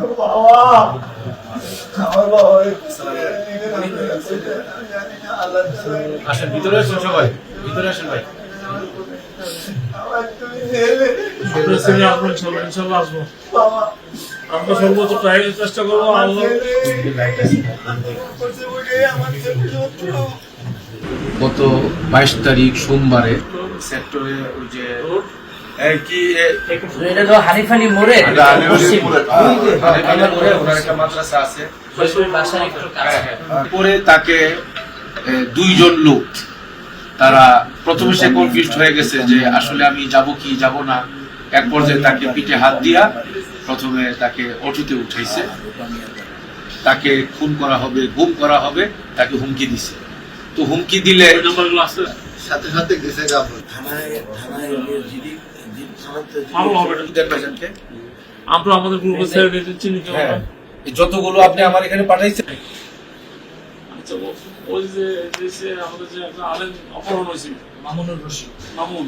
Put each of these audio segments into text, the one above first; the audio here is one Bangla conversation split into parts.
বাবা আমার বাবা আসেন ভিতরে আসেন সবাই ভিতরে আসেন ভাই। আমার ছেলে আপনার ছেলে ইনশাল্লাহ ইনশাল্লাহ আসব। আমরা সর্বোচ্চ ট্রাই চেষ্টা করব গত বাইশ তারিখ সোমবারে সেক্টরে ওই যে কি এটা তো হানিফানি মোড়ে। এটা আলিওলি মোড়ে, হ্যাঁ, আলিওলি মোড়ে ওনার একটা মাদ্রাসা আছে। বাসার একটু কাছে। পরে তাকে দুইজন লোক তারা প্রথমে সে কনফিউজড হয়ে গেছে যে আসলে আমি যাব কি যাব না। এক পর্যায়ে তাকে পিঠে হাত দিয়া প্রথমে তাকে অটোতে উঠাইছে। তাকে খুন করা হবে গুম করা হবে তাকে হুমকি দিছে। তো হুমকি দিলে সাথে সাথে গেছে গাবো ভালো হবে এটা। আমরা আমাদের গ্রুপে ছেড়ে চিনি হ্যাঁ। যতগুলো আপনি আমার এখানে পাঠাইছেন। আচ্ছা ওই যে যে আমাদের যে একটা আলেন অপহরণ হয়েছে মামুনুর রশিদ। মামুন।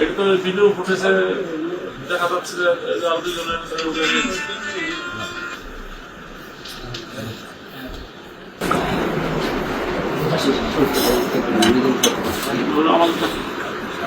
এটা তো ভিডিও ফুটেজে দেখা যাচ্ছে যে এই দুজনের উঠে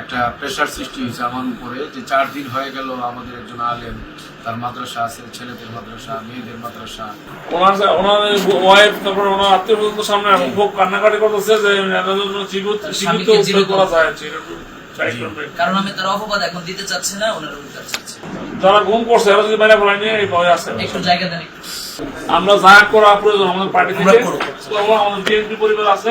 একটা প্রেশার সৃষ্টি হয়েছে আমার উপরে যে চার দিন হয়ে গেল আমাদের একজন আলেম তার মাদ্রাসা আছে ছেলেদের মাদ্রাসা মেয়েদের মাদ্রাসা। ওনার ওনার ওয়াইফ তারপর ওনার আত্মীয় স্বজন সামনে এখন খুব কান্নাকাটি করতেছে যে এনাদের জন্য জীবিত জীবিত করা যায় এটা একটু try করবেন। কারণ আমি তার অপবাদ এখন দিতে চাচ্ছি না ওনারা উল্টা চাচ্ছে। যারা ঘুম করছে এরা যদি বাইরে ফেলাই নিয়ে এই ভয় আছে। একটু জায়গা দেন আমরা যা করা প্রয়োজন আমাদের পার্টি থেকে আমাদের বিএনপি পরিবার আছে।